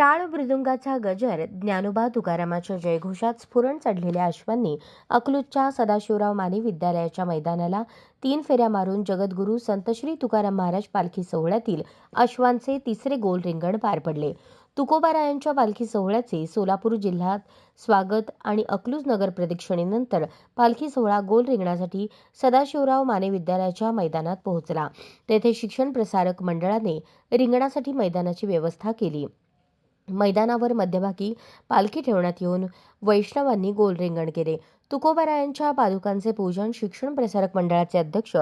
टाळ मृदुंगाचा गजर ज्ञानोबा तुकारामाच्या जयघोषात स्फुरण चढलेल्या अश्वांनी अकलूजच्या सदाशिवराव माने विद्यालयाच्या मैदानाला तीन फेऱ्या मारून जगद्गुरू संतश्री तुकाराम महाराज पालखी सोहळ्यातील अश्वांचे तिसरे गोल रिंगण पार पडले. तुकोबारायांच्या पालखी सोहळ्याचे सोलापूर जिल्ह्यात स्वागत आणि अकलूज नगर प्रदक्षिणेनंतर पालखी सोहळा गोल रिंगणासाठी सदाशिवराव माने विद्यालयाच्या मैदानात पोहोचला. तेथे शिक्षण प्रसारक मंडळाने रिंगणासाठी मैदानाची व्यवस्था केली. मैदानावर मध्यभागी पालखी ठेवण्यात येऊन वैष्णवांनी गोल रिंगण केले. तुकोबारायांच्या पादुकांचे पूजन शिक्षण प्रसारक मंडळाचे अध्यक्ष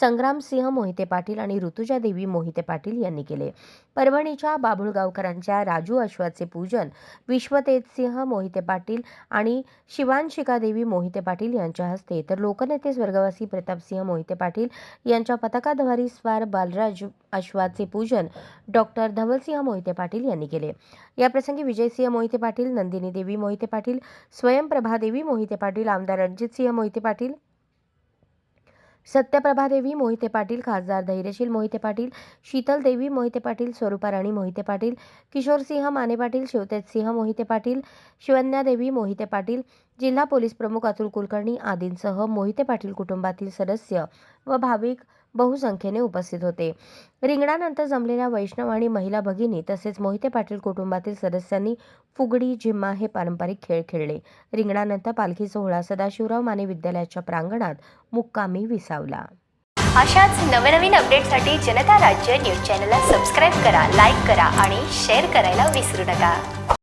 संग्रामसिंह मोहिते पाटील आणि ऋतुजा देवी मोहिते पाटील यांनी केले. परभणीच्या बाभुळगावकरांच्या राजू अश्वाचे पूजन विश्वतेजसिंह मोहिते पाटील आणि शिवांशिकादेवी मोहिते पाटील यांच्या हस्ते तर लोकनेते स्वर्गवासी प्रतापसिंह मोहिते पाटील यांच्या पताकाद्वारी स्वार बालराज अश्वाचे पूजन डॉक्टर धवलसिंह मोहिते पाटील यांनी केले. याप्रसंगी विजयसिंह मोहिते पाटील नंदिनी देवी मोहिते पाटील स्वयंप्रभादेवी मोहिते पाटील आमदार रणजितसिंह मोहिते पाटील. सत्यप्रभादेवी मोहिते पाटील. खासदार धैर्यशील मोहिते पाटील. शीतल देवी मोहिते पाटील. स्वरूपा राणी मोहिते पाटील. किशोरसिंह माने पाटील. शिवतेजसिंह मोहिते पाटील. शिवन्यादेवी मोहिते पाटील. जिल्हा पोलीस प्रमुख अतुल कुलकर्णी आदींसह मोहिते पाटील कुटुंबातील सदस्य व भाविक बहुसंख्येने उपस्थित होते. रिंगणानंतर जमलेल्या वैष्णव आणि महिला भगिनी तसेच मोहिते पाटील कुटुंबातील सदस्यांनी फुगडी जिम्मा हे पारंपरिक खेळ खेळले. रिंगणानंतर पालखी सोहळा सदाशिवराव माने विद्यालयाच्या प्रांगणात मुक्कामी विसावला. अशाच नवनवीन अपडेटसाठी जनता राज्य न्यूज चॅनलला सबस्क्राईब करा लाईक करा आणि शेअर करायला विसरू नका.